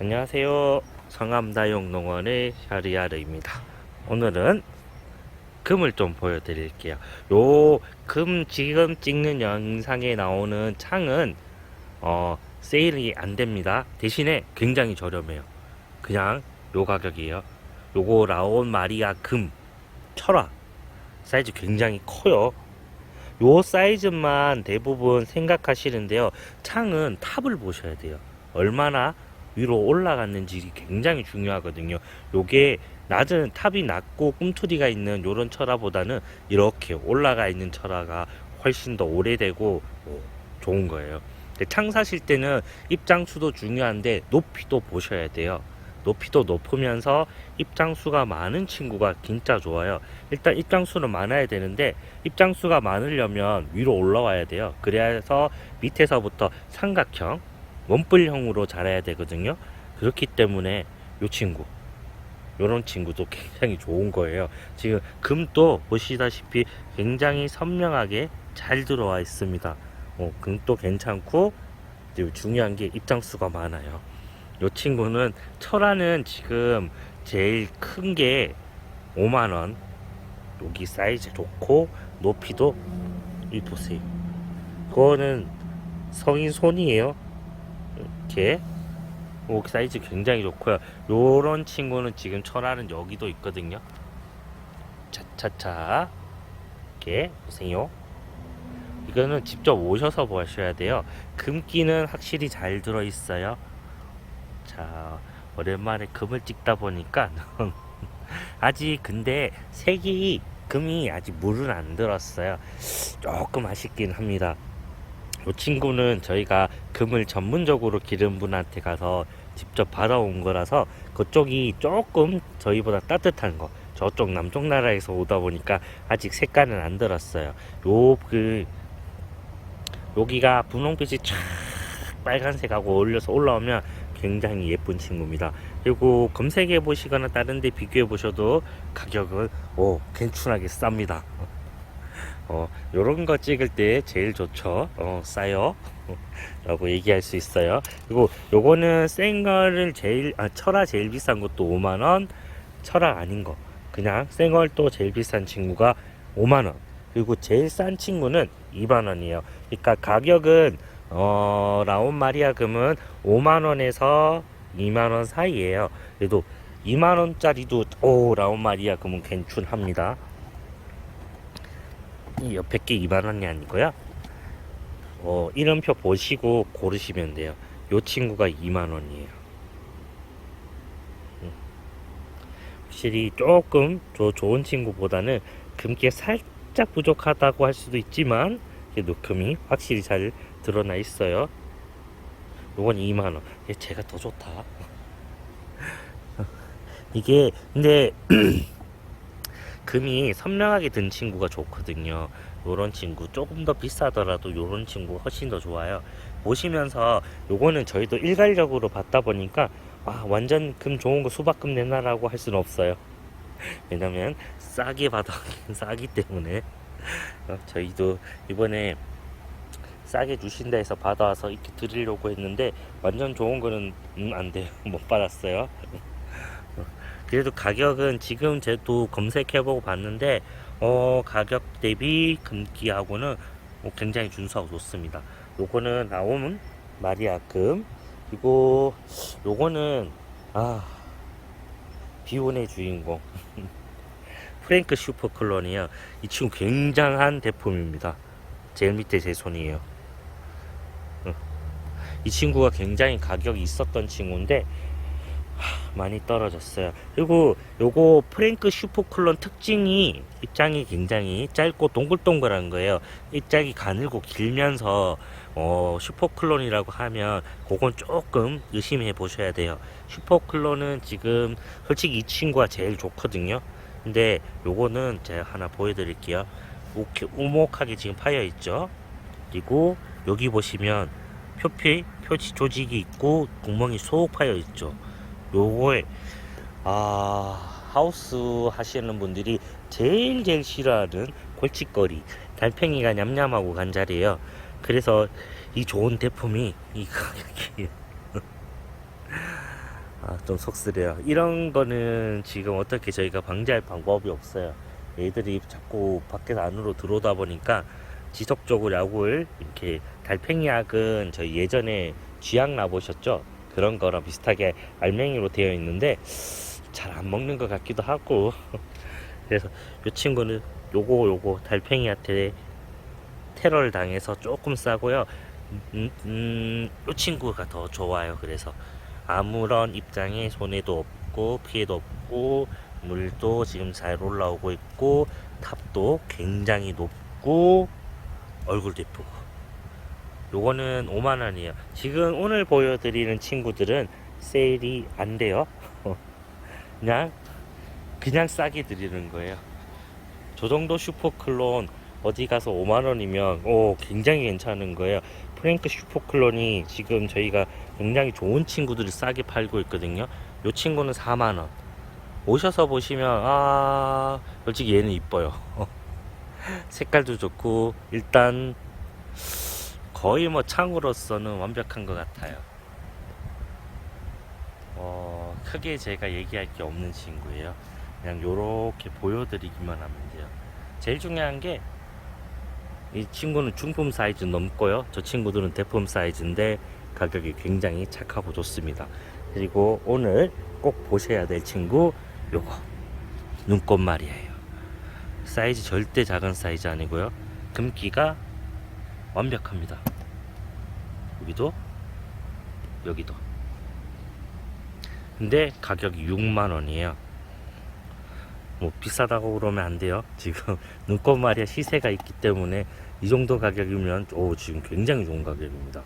안녕하세요. 성암다용 농원의 샤리아르입니다. 오늘은 금을 좀 보여드릴게요. 요 금 지금 찍는 영상에 나오는 창은 어, 세일이 안 됩니다. 대신에 굉장히 저렴해요. 그냥 요 가격이에요. 요거 라온 마리아 금 철화 사이즈 굉장히 커요. 요 사이즈만 대부분 생각하시는데요. 창은 탑을 보셔야 돼요. 얼마나 위로 올라갔는지 굉장히 중요하거든요. 요게 낮은 탑이 낮고 꿈틀이가 있는 요런 철화보다는 이렇게 올라가 있는 철화가 훨씬 더 오래되고 뭐 좋은 거예요. 근데 창 사실 때는 입장수도 중요한데 높이도 보셔야 돼요. 높이도 높으면서 입장수가 많은 친구가 진짜 좋아요. 일단 입장수는 많아야 되는데 입장수가 많으려면 위로 올라와야 돼요. 그래서 밑에서부터 삼각형, 원뿔형으로 자라야 되거든요. 그렇기 때문에 요 친구, 요런 친구도 굉장히 좋은 거예요. 지금 금도 보시다시피 굉장히 선명하게 잘 들어와 있습니다. 어, 금도 괜찮고 중요한 게 입장수가 많아요. 요 친구는 철화는 지금 제일 큰 게 5만 원. 여기 사이즈 좋고 높이도 이 보세요. 그거는 성인 손이에요. 이렇게 오 사이즈 굉장히 좋고요. 요런 친구는 지금 철화는 여기도 있거든요. 차차차 이렇게 보세요. 이거는 직접 오셔서 보셔야 돼요. 금기는 확실히 잘 들어 있어요. 자, 오랜만에 금을 찍다 보니까 아직 근데 색이 금이 아직 물은 안 들었어요. 조금 아쉽긴 합니다. 이 친구는 저희가 금을 전문적으로 기른 분한테 가서 직접 받아온 거라서 그쪽이 조금 저희보다 따뜻한 거 저쪽 남쪽 나라에서 오다 보니까 아직 색깔은 안 들었어요. 요 그 여기가 분홍빛이 쫙 빨간색하고 어울려서 올라오면 굉장히 예쁜 친구입니다. 그리고 검색해 보시거나 다른 데 비교해 보셔도 가격은 오 괜찮하게 쌉니다. 어, 요런 거 찍을 때 제일 좋죠. 어, 싸요. 라고 얘기할 수 있어요. 그리고 요거는 센 거를 제일, 아, 철화 제일 비싼 것도 5만원, 철화 아닌 거. 그냥 센걸또 제일 비싼 친구가 5만원. 그리고 제일 싼 친구는 2만원이에요. 그러니까 가격은, 어, 라온 마리아 금은 5만원에서 2만원 사이에요. 그래도 2만원짜리도, 오, 라온 마리아 금은 괜춘합니다. 이 옆에 게 2만 원이 아니고요. 어, 이름표 보시고 고르시면 돼요. 요 친구가 2만 원이에요. 음. 확실히 조금 저 좋은 친구보다는 금기가 살짝 부족하다고 할 수도 있지만 그래도 금이 확실히 잘 드러나 있어요. 요건 2만 원. 얘 제가 더 좋다. 이게 근데 금이 선명하게 든 친구가 좋거든요. 요런 친구 조금 더 비싸더라도 요런 친구 훨씬 더 좋아요. 보시면서 요거는 저희도 일괄적으로 받다 보니까 아 완전 금 좋은 거 수박금 내놔라고 할 수는 없어요. 왜냐면 싸게 받아 싸기 때문에 어, 저희도 이번에 싸게 주신다 해서 받아와서 이렇게 드리려고 했는데 완전 좋은 거는 음, 안 돼요. 못 받았어요. 그래도 가격은 지금 제도 검색해보고 봤는데 어 가격 대비 금기하고는 어, 굉장히 준수하고 좋습니다. 요거는 나오면 마리아금 그리고 요거는 아 비운의 주인공 프랭크 슈퍼클론이요. 이 친구 굉장한 대품입니다. 제일 밑에 제 손이에요. 응. 이 친구가 굉장히 가격이 있었던 친구인데 많이 떨어졌어요. 그리고 요거 프랭크 슈퍼클론 특징이 입장이 굉장히 짧고 동글동글한 거예요. 입장이 가늘고 길면서 어, 슈퍼클론이라고 하면 그건 조금 의심해 보셔야 돼요. 슈퍼클론은 지금 솔직히 이 친구가 제일 좋거든요. 근데 요거는 제가 하나 보여드릴게요. 이렇게 오목하게 지금 파여 있죠. 그리고 여기 보시면 표피 표지 조직이 있고 구멍이 쏙 파여 있죠. 요거에 아 하우스 하시는 분들이 제일 제일 싫어하는 골칫거리 달팽이가 냠냠하고 간 자리에요 그래서 이 좋은 제품이 이 가격이 아, 좀 속쓰려요. 이런 거는 지금 어떻게 저희가 방지할 방법이 없어요. 얘들이 자꾸 밖에서 안으로 들어오다 보니까 지속적으로 약을 이렇게 달팽이 약은 저희 예전에 쥐약 나보셨죠? 그런 거랑 비슷하게 알맹이로 되어 있는데 잘 안 먹는 것 같기도 하고 그래서 이 친구는 요거 요거 달팽이한테 테러를 당해서 조금 싸고요. 음, 음, 이 친구가 더 좋아요. 그래서 아무런 입장에 손해도 없고 피해도 없고 물도 지금 잘 올라오고 있고 탑도 굉장히 높고 얼굴도 예쁘고 요거는 5만원이에요. 지금 오늘 보여드리는 친구들은 세일이 안 돼요. 그냥 그냥 싸게 드리는 거예요. 저 정도 슈퍼클론 어디 가서 5만원이면 오 굉장히 괜찮은 거예요. 프랭크 슈퍼클론이 지금 저희가 굉장히 좋은 친구들을 싸게 팔고 있거든요. 요 친구는 4만원. 오셔서 보시면 아 솔직히 얘는 이뻐요. 색깔도 좋고 일단 거의 뭐 창으로서는 완벽한 것 같아요. 어 크게 제가 얘기할 게 없는 친구예요. 그냥 요렇게 보여드리기만 하면 돼요. 제일 중요한 게 이 친구는 중품 사이즈 넘고요. 저 친구들은 대품 사이즈인데 가격이 굉장히 착하고 좋습니다. 그리고 오늘 꼭 보셔야 될 친구 요거. 눈꽃 말이에요. 사이즈 절대 작은 사이즈 아니고요. 금기가 완벽합니다 여기도 여기도 근데 가격이 6만원이에요 뭐 비싸다고 그러면 안 돼요 지금 눈꽃 말이야 시세가 있기 때문에 이 정도 가격이면 오 지금 굉장히 좋은 가격입니다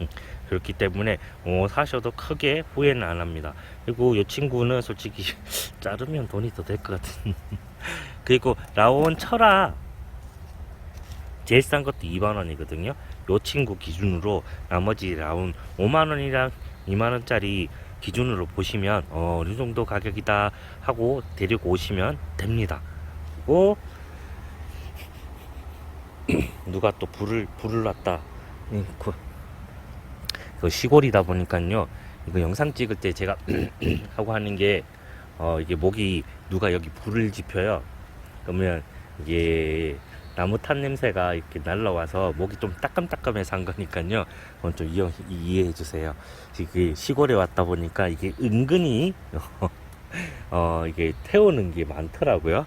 음, 그렇기 때문에 어, 사셔도 크게 후회는 안 합니다. 그리고 이 친구는 솔직히 자르면 돈이 더 될 것 같은. 그리고 라온 철아 제일 싼 것도 2만 원이거든요. 이 친구 기준으로 나머지 라온 5만 원이랑 2만 원짜리 기준으로 보시면 어, 어느 정도 가격이다 하고 데리고 오시면 됩니다. 그리고 누가 또 불을 불을 놨다. 음, 그, 그 시골이다 보니까요. 이거 영상 찍을 때 제가 하고 하는 게 어, 이게 목이 누가 여기 불을 지펴요. 그러면 이게 나무 탄 냄새가 이렇게 날라와서 목이 좀 따끔따끔해서 한 거니까요. 그건 좀 이해, 이해해 주세요. 이게 시골에 왔다 보니까 이게 은근히 어, 이게 태우는 게 많더라고요.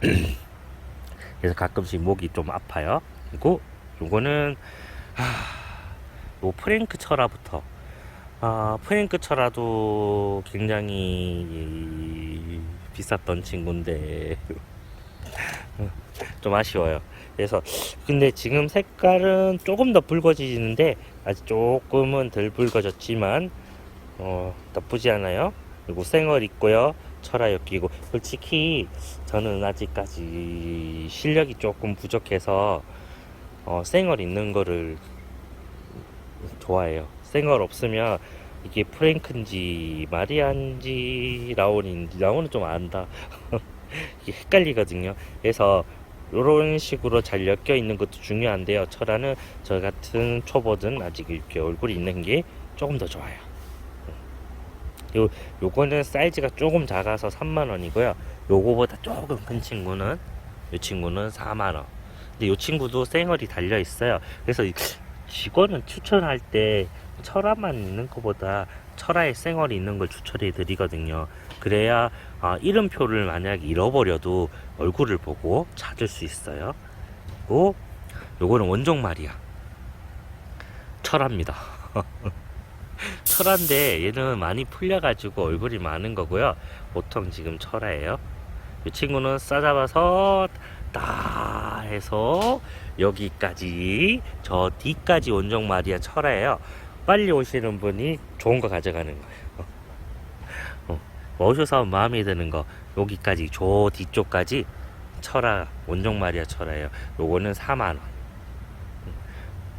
그래서 가끔씩 목이 좀 아파요. 그리고 요거는 하, 요 프랭크 철화부터 아 프랭크 철화도 굉장히 비쌌던 친구인데 좀 아쉬워요. 그래서 근데 지금 색깔은 조금 더 붉어지는데 아직 조금은 덜 붉어졌지만 어 나쁘지 않아요. 그리고 생얼 있고요. 철화 엮이고 솔직히 저는 아직까지 실력이 조금 부족해서 어, 생얼 있는 거를 좋아해요. 생얼 없으면 이게 프랭크인지 마리안지 라온인지 라온은 좀 안다. 이게 헷갈리거든요. 그래서 이런 식으로 잘 엮여 있는 것도 중요한데요. 철화는 저 같은 초보든 아직 이렇게 얼굴이 있는 게 조금 더 좋아요. 요 요거는 사이즈가 조금 작아서 3만 원이고요. 요거보다 조금 큰 친구는 이 친구는 4만 원. 근데 이 친구도 생얼이 달려 있어요. 그래서 이 직원은 추천할 때 철화만 있는 것보다 철화에 생얼이 있는 걸 추천해 드리거든요. 그래야 아, 이름표를 만약에 잃어버려도 얼굴을 보고 찾을 수 있어요. 그리고 요거는 원종 말이야. 철화입니다. 철화인데 얘는 많이 풀려가지고 얼굴이 많은 거고요. 보통 지금 철화예요. 이 친구는 싸잡아서 다 해서 여기까지 저 뒤까지 원종 마리아 철화예요. 빨리 오시는 분이 좋은 거 가져가는 거예요. 어, 오셔서 마음에 드는 거 여기까지 저 뒤쪽까지 철화 원종 마리아 철화예요. 요거는 4만 원.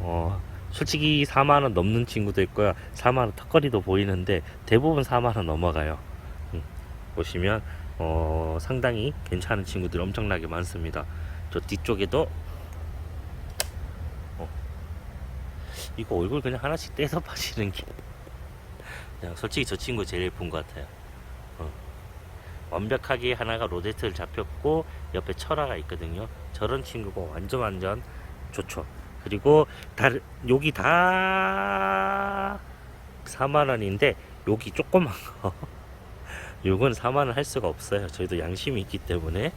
어, 솔직히 4만 원 넘는 친구도 있고요. 4만 원 턱걸이도 보이는데 대부분 4만 원 넘어가요. 음, 보시면 어, 상당히 괜찮은 친구들 엄청나게 많습니다. 저 뒤쪽에도 어, 이거 얼굴 그냥 하나씩 떼서 파시는 게 그냥 솔직히 저 친구 제일 예쁜 것 같아요. 어. 완벽하게 하나가 로데트를 잡혔고 옆에 철화가 있거든요. 저런 친구가 완전 완전 좋죠. 그리고 다 여기 다 4만 원인데 여기 조그만 거 요건 4만 원 할 수가 없어요. 저희도 양심이 있기 때문에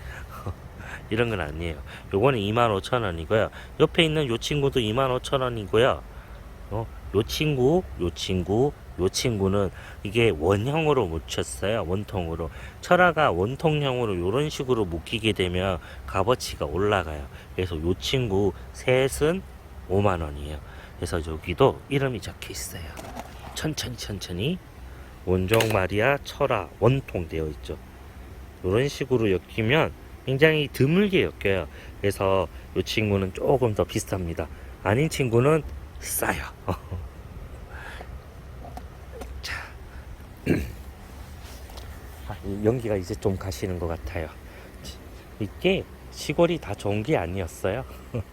이런 건 아니에요. 요거는 2만 5천 원이고요. 옆에 있는 요 친구도 2만 5천 원이고요. 어, 요 친구, 요 친구, 요 친구는 이게 원형으로 묻혔어요. 원통으로. 철화가 원통형으로 이런 식으로 묶이게 되면 값어치가 올라가요. 그래서 요 친구 셋은 5만 원이에요. 그래서 여기도 이름이 적혀 있어요. 천천히 천천히 원종 마리아 철화 원통 되어 있죠. 이런 식으로 엮이면 굉장히 드물게 엮여요. 그래서 이 친구는 조금 더 비쌉니다. 아닌 친구는 싸요. 자, 아, 이 연기가 이제 좀 가시는 것 같아요. 이게 시골이 다 좋은 게 아니었어요.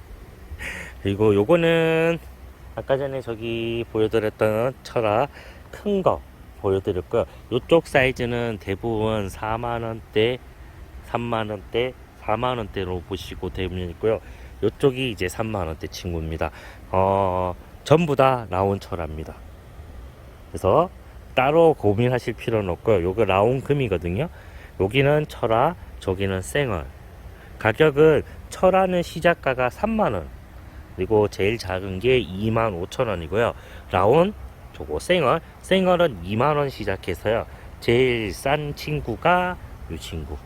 그리고 요거는 아까 전에 저기 보여드렸던 철화 큰 거 보여드렸고요. 요쪽 사이즈는 대부분 4만 원대, 3만 원대, 4만 원대로 보시고 대부분이고요. 요쪽이 이제 3만 원대 친구입니다. 어, 전부 다 라온 철화입니다. 그래서 따로 고민하실 필요는 없고요. 요거 라온 금이거든요. 여기는 철화, 저기는 생얼. 가격은 철화는 시작가가 3만 원. 그리고 제일 작은 게 2만 5천 원이고요. 라온 저거 생얼, 생얼은 2만 원 시작해서요. 제일 싼 친구가 이 친구.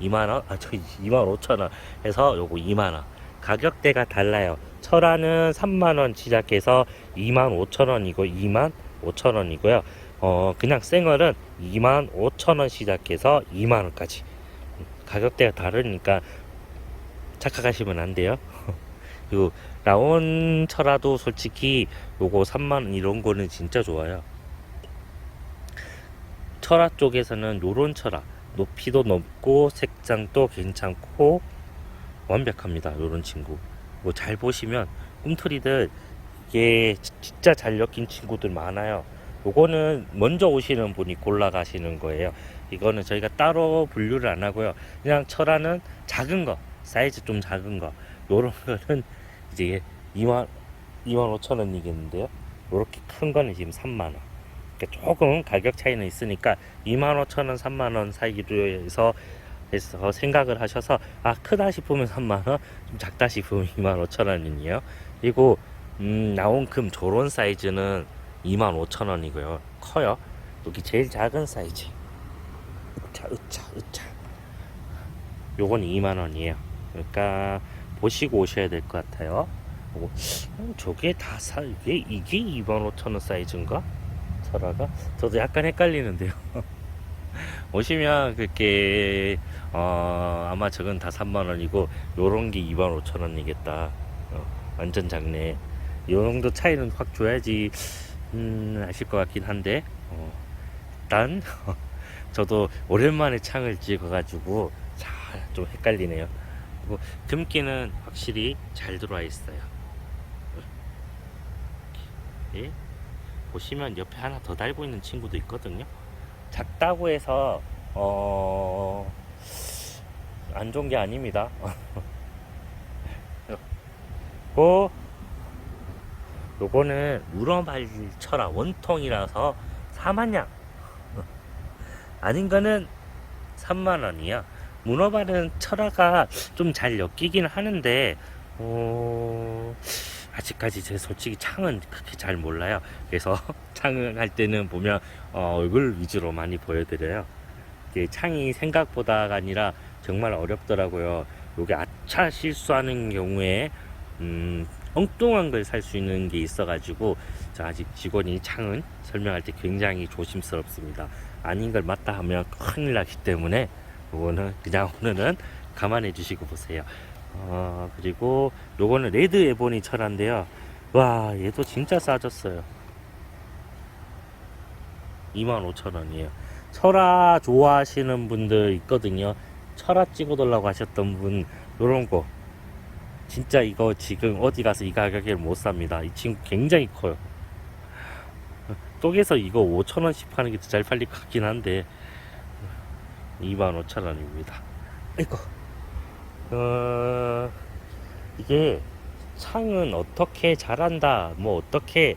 2만 원, 아 저기 2만 5천 원 해서 요거 2만 원. 가격대가 달라요. 철화는 3만 원 시작해서 2만 5천 원이고 2만 5천 원이고요. 어 그냥 생얼은 2만 5천 원 시작해서 2만 원까지. 가격대가 다르니까 착각하시면 안 돼요. 그리고 라온 철화도 솔직히 요거 3만원 이런 거는 진짜 좋아요. 철화 쪽에서는 요런 철화 높이도 높고 색장도 괜찮고 완벽합니다. 요런 친구. 뭐 잘 보시면 꿈틀이들 이게 진짜 잘 엮인 친구들 많아요. 요거는 먼저 오시는 분이 골라 가시는 거예요. 이거는 저희가 따로 분류를 안 하고요. 그냥 철화는 작은 거, 사이즈 좀 작은 거. 요런 거는 이제 2만 2만 5천 원이겠는데요. 요렇게 큰 거는 지금 3만 원. 그러니까 조금 가격 차이는 있으니까 2만 5천 원, 3만 원 사이로 해서 해서 생각을 하셔서 아 크다 싶으면 3만 원, 좀 작다 싶으면 2만 5천 원이에요. 그리고 음, 나온 금 저런 사이즈는 2만 5천 원이고요. 커요. 여기 제일 작은 사이즈. 으차 으차 으차. 요건 2만 원이에요. 그러니까 보시고 오셔야 될 것 같아요. 어, 저게 다 사, 이게, 이게 2만 5천 원 사이즈인가? 설화가? 저도 약간 헷갈리는데요. 오시면 그렇게, 어, 아마 저건 다 3만 원이고, 요런 게 2만 5천 원이겠다. 어, 완전 작네. 요 정도 차이는 확 줘야지, 음, 아실 것 같긴 한데, 어, 일단, 저도 오랜만에 창을 찍어가지고, 자, 좀 헷갈리네요. 그리고 금기는 확실히 잘 들어와 있어요. 예? 보시면 옆에 하나 더 달고 있는 친구도 있거든요. 작다고 해서 어... 안 좋은 게 아닙니다. 고 요거는 우러발철화 원통이라서 4만냥 아닌 거는 3만 원이야. 문어발은 철화가 좀 잘 엮이긴 하는데 어... 아직까지 제 솔직히 창은 그렇게 잘 몰라요. 그래서 창을 할 때는 보면 어, 얼굴 위주로 많이 보여드려요. 창이 생각보다가 아니라 정말 어렵더라고요. 요게 아차 실수하는 경우에 음, 엉뚱한 걸 살 수 있는 게 있어가지고 저 아직 직원이 창은 설명할 때 굉장히 조심스럽습니다. 아닌 걸 맞다 하면 큰일 나기 때문에 요거는 그냥 오늘은 감안해 주시고 보세요. 어, 그리고 요거는 레드 에보니 철화인데요. 와, 얘도 진짜 싸졌어요. 25,000원이에요. 철화 좋아하시는 분들 있거든요. 철화 찍어달라고 하셨던 분, 요런 거. 진짜 이거 지금 어디 가서 이 가격에 못 삽니다. 이 친구 굉장히 커요. 똑똑에서 이거 5천원씩 파는 게더잘 팔릴 것 같긴 한데 25,000원입니다 아이고 어 이게 창은 어떻게 잘한다 뭐 어떻게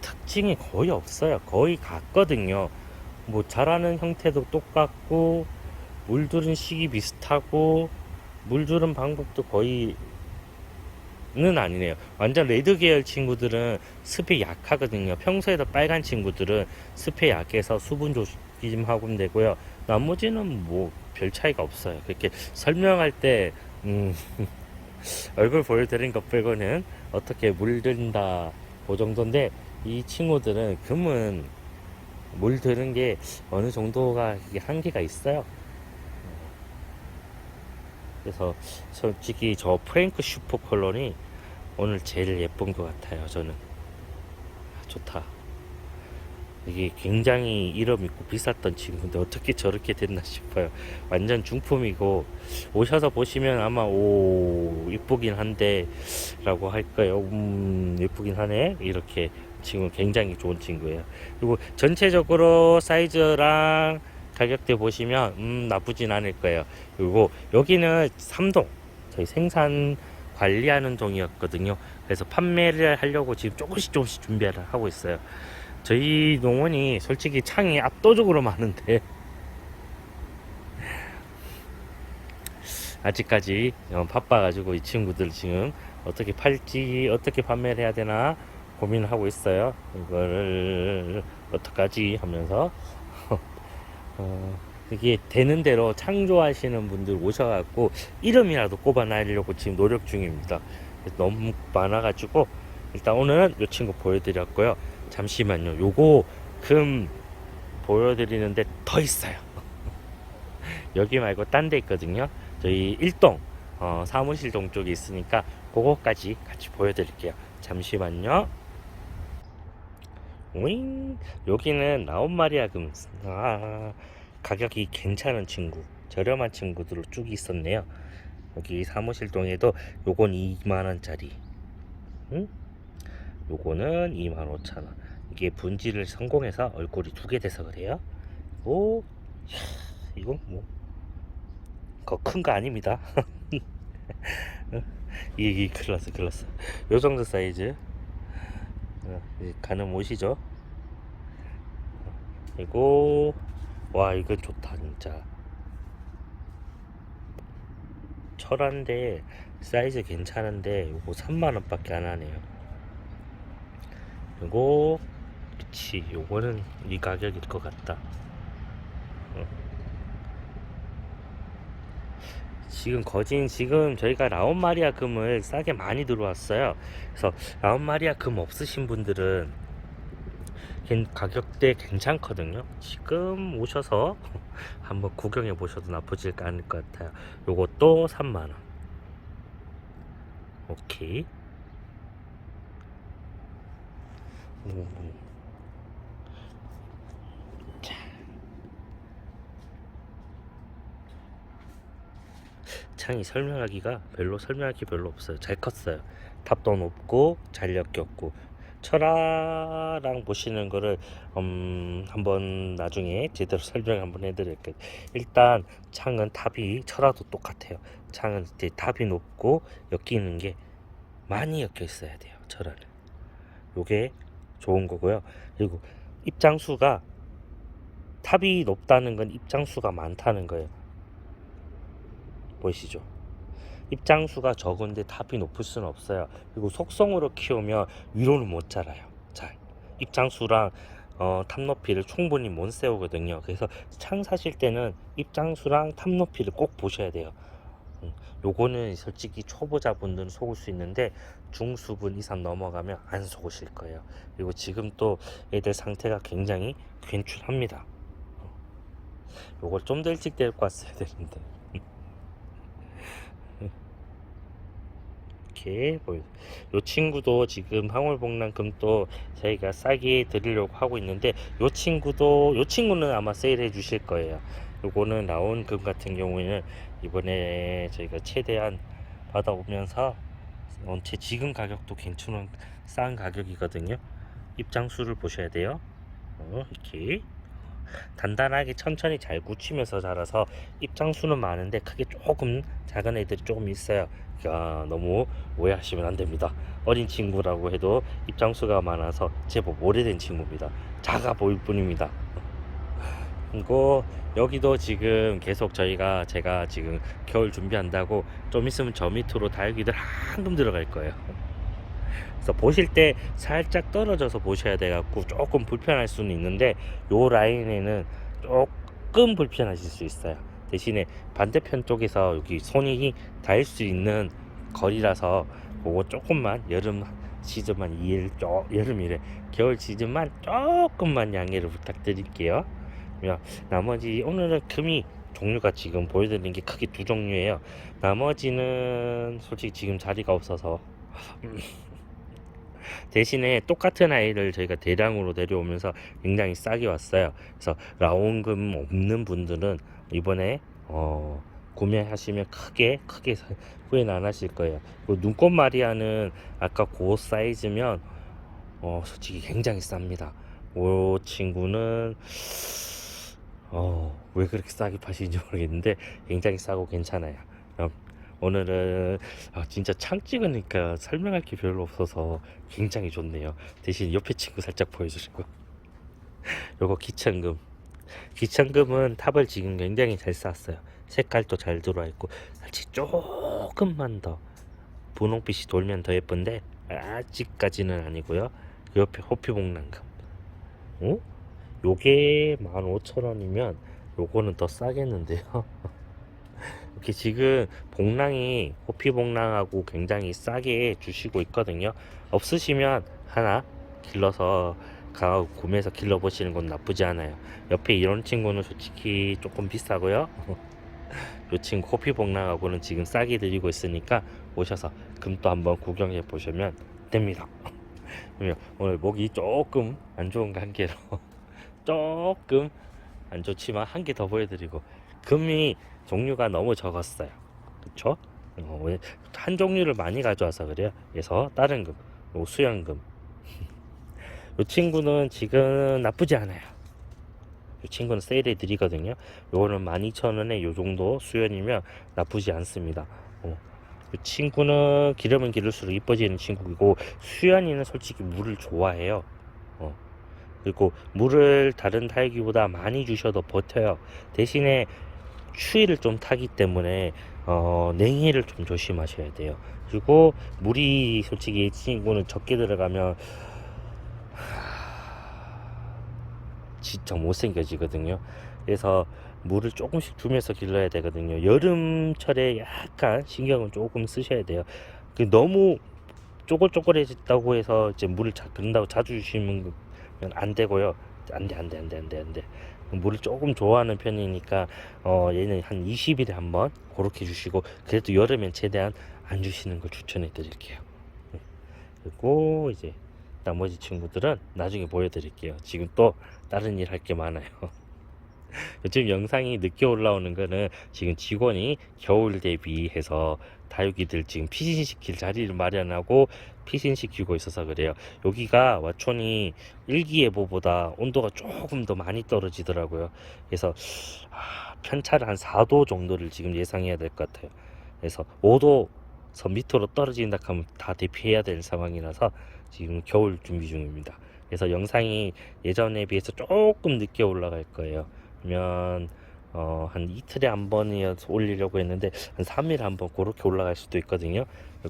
특징이 거의 없어요 거의 같거든요 뭐 자라는 형태도 똑같고 물들은 시기 비슷하고 물주는 방법도 거의 는 아니네요. 완전 레드 계열 친구들은 습이 약하거든요. 평소에도 빨간 친구들은 습에 약해서 수분 조심하면 되고요. 나머지는 뭐 별 차이가 없어요. 그렇게 설명할 때 음, 얼굴 보여드린 것 빼고는 어떻게 물든다 그 정도인데 이 친구들은 금은 물드는 게 어느 정도가 한계가 있어요. 그래서 솔직히 저 프랭크 슈퍼 컬러니 오늘 제일 예쁜 것 같아요. 저는 아, 좋다. 이게 굉장히 이름 있고 비쌌던 친구인데 어떻게 저렇게 됐나 싶어요. 완전 중품이고 오셔서 보시면 아마 오 이쁘긴 한데 라고 할 거예요. 음 예쁘긴 하네 이렇게 친구 굉장히 좋은 친구예요. 그리고 전체적으로 사이즈랑 가격대 보시면 음 나쁘진 않을 거예요. 그리고 여기는 삼동 저희 생산 관리하는 동이었거든요. 그래서 판매를 하려고 지금 조금씩 조금씩 준비를 하고 있어요. 저희 농원이 솔직히 창이 압도적으로 많은데 아직까지 어, 바빠가지고 이 친구들 지금 어떻게 팔지 어떻게 판매를 해야 되나 고민을 하고 있어요. 이거를 어떡하지 하면서 어, 이게 되는 대로 창조하시는 분들 오셔갖고 이름이라도 꼽아놔려고 지금 노력 중입니다. 너무 많아가지고 일단 오늘은 이 친구 보여드렸고요. 잠시만요. 요거 금 보여드리는데 더 있어요. 여기 말고 딴 데 있거든요. 저희 일동 어, 사무실 동 쪽에 있으니까 그거까지 같이 보여드릴게요. 잠시만요. 오잉. 여기는 나온마리아 금 아, 가격이 괜찮은 친구 저렴한 친구들로 쭉 있었네요. 여기 사무실동에도 요건 2만원짜리. 응? 요거는 25,000원. 이게 분질을 성공해서 얼굴이 두 개 돼서 그래요? 오 이야, 이건 뭐큰거 아닙니다. 큰일 났어 큰일 났어. 요 정도 사이즈 가는 옷이죠. 그리고 와 이건 좋다 진짜. 철한데 사이즈 괜찮은데 이거 3만 원 밖에 안 하네요. 그리고 그치 요거는 이 가격일 것 같다. 어. 지금 거진 지금 저희가 라온마리아 금을 싸게 많이 들어왔어요. 그래서 라온마리아 금 없으신 분들은 괜- 가격대 괜찮거든요. 지금 오셔서 한번 구경해 보셔도 나쁘지 않을 것 같아요. 요것도 3만 원. 오케이. 오. 창이 설명하기가 별로 설명할 게 별로 없어요. 잘 컸어요. 탑도 높고 잘력 겹고 철화랑 보시는 거를 음, 한번 나중에 제대로 설명 한번 해드릴게요. 일단 창은 탑이 철화도 똑같아요. 창은 이제 탑이 높고 엮이는 게 많이 엮여 있어야 돼요. 철화는 요게 좋은 거고요. 그리고 입장수가 탑이 높다는 건 입장수가 많다는 거예요. 보이시죠? 입장수가 적은데 탑이 높을 수는 없어요. 그리고 속성으로 키우면 위로는 못 자라요. 잘 입장수랑 어, 탑 높이를 충분히 못 세우거든요. 그래서 창 사실 때는 입장수랑 탑 높이를 꼭 보셔야 돼요. 음, 요거는 솔직히 초보자분들은 속을 수 있는데 중수분 이상 넘어가면 안 속으실 거예요. 그리고 지금 또 애들 상태가 굉장히 괜찮합니다. 어, 요걸 좀 더 일찍 데리고 왔어야 되는데. 이렇게 보여. 요 친구도 지금 황홀복랑금도 저희가 싸게 드리려고 하고 있는데 요 친구도 요 친구는 아마 세일해 주실 거예요. 요거는 나온 금 같은 경우에는 이번에 저희가 최대한 받아오면서 원체 지금 가격도 괜찮은 싼 가격이거든요. 입장수를 보셔야 돼요. 어, 이렇게 단단하게 천천히 잘 굳히면서 자라서 입장수는 많은데 크게 조금 작은 애들이 조금 있어요. 그러니까 너무 오해하시면 안 됩니다. 어린 친구라고 해도 입장수가 많아서 제법 오래된 친구입니다. 작아 보일 뿐입니다. 그리고 여기도 지금 계속 저희가 제가 지금 겨울 준비한다고 좀 있으면 저 밑으로 다육이들 한금 들어갈 거예요. 그래서 보실 때 살짝 떨어져서 보셔야 돼갖고 조금 불편할 수는 있는데 요 라인에는 조금 불편하실 수 있어요. 대신에 반대편 쪽에서 여기 손이 닿을 수 있는 거리라서 그거 조금만 여름 시즌만 이해를 조 여름이래 겨울 시즌만 조금만 양해를 부탁드릴게요. 나머지 오늘은 금이 종류가 지금 보여드리는 게 크게 두 종류예요. 나머지는 솔직히 지금 자리가 없어서 대신에 똑같은 아이를 저희가 대량으로 내려오면서 굉장히 싸게 왔어요. 그래서 라온금 없는 분들은 이번에 어, 구매하시면 크게 크게 사- 후회는 안 하실 거예요. 눈꽃 마리아는 아까 그 사이즈면 어, 솔직히 굉장히 쌉니다. 그 친구는 어, 왜 그렇게 싸게 파시는지 모르겠는데 굉장히 싸고 괜찮아요. 그럼 오늘은 아, 진짜 창 찍으니까 설명할 게 별로 없어서 굉장히 좋네요. 대신 옆에 친구 살짝 보여주시고 요거 기천금 기천금은 탑을 지금 굉장히 잘 쌌어요. 색깔도 잘 들어와 있고 살짝 조금만 더 분홍빛이 돌면 더 예쁜데 아직까지는 아니고요. 그 옆에 호피봉란금 어? 요게 15,000원이면 요거는 더 싸겠는데요. 이렇게 지금 봉랑이 호피봉랑하고 굉장히 싸게 주시고 있거든요. 없으시면 하나 길러서 가 구매해서 길러 보시는 건 나쁘지 않아요. 옆에 이런 친구는 솔직히 조금 비싸고요. 요 친구 호피봉랑하고는 지금 싸게 드리고 있으니까 오셔서 금도 한번 구경해 보시면 됩니다. 오늘 목이 조금 안 좋은 관계로 조금 안 좋지만 한 개 더 보여드리고 금이 종류가 너무 적었어요. 어, 왜한 종류를 많이 가져와서 그래요. 그래서 다른 금, 요 수연금. 이 친구는 지금 나쁘지 않아요. 이 친구는 세일해 드리거든요. 요거는 12,000원에 요 정도 수연이면 나쁘지 않습니다. 어. 이 친구는 기르면 기를수록 이뻐지는 친구이고 수연이는 솔직히 물을 좋아해요. 어. 그리고 물을 다른 다육이보다 많이 주셔도 버텨요. 대신에 추위를 좀 타기 때문에 어, 냉해를 좀 조심하셔야 돼요. 그리고 물이 솔직히 이 친구는 적게 들어가면 진짜 못생겨지거든요. 그래서 물을 조금씩 주면서 길러야 되거든요. 여름철에 약간 신경을 조금 쓰셔야 돼요. 그 너무 쪼글쪼글해졌다고 해서 이제 물을 자, 그런다고 자주 주시면 안 되고요. 안 돼, 안 돼, 안 돼, 안 돼, 안 돼. 물을 조금 좋아하는 편이니까 어 얘는 한 20일에 한 번 그렇게 주시고 그래도 여름엔 최대한 안 주시는 걸 추천해 드릴게요. 네. 그리고 이제 나머지 친구들은 나중에 보여드릴게요. 지금 또 다른 일 할 게 많아요. 요즘 영상이 늦게 올라오는 거는 지금 직원이 겨울 대비해서 다육이들 지금 피신시킬 자리를 마련하고 피신시키고 있어서 그래요. 여기가 와촌이 일기예보보다 온도가 조금 더 많이 떨어지더라고요. 그래서 아, 편차를 한 4도 정도를 지금 예상해야 될 것 같아요. 그래서 5도 선 밑으로 떨어진다 하면 다 대피해야 될 상황이라서 지금 겨울 준비 중입니다. 그래서 영상이 예전에 비해서 조금 늦게 올라갈 거예요. 그러면 어, 한 이틀에 한 번이어서 올리려고 했는데 한 3일에 한번 그렇게 올라갈 수도 있거든요.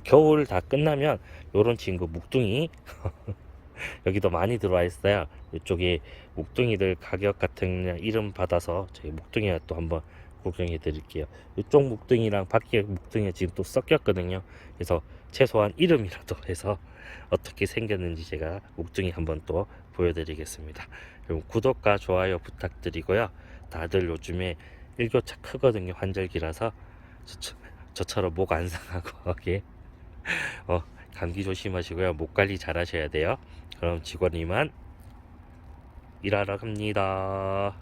겨울 다 끝나면 요런 친구 묵둥이 여기도 많이 들어와 있어요. 이쪽에 묵둥이들 가격 같은 이름 받아서 저희 묵둥이 또 한번 구경해 드릴게요. 이쪽 묵둥이랑 밖에 묵둥이가 지금 또 섞였거든요. 그래서 최소한 이름이라도 해서 어떻게 생겼는지 제가 묵둥이 한번 또 보여드리겠습니다. 그리고 구독과 좋아요 부탁드리고요. 다들 요즘에 일교차 크거든요. 환절기라서 저, 저처럼 목 안 상하고 하게 어, 감기 조심하시고요. 목 관리 잘 하셔야 돼요. 그럼 직원 이만 일하러 갑니다.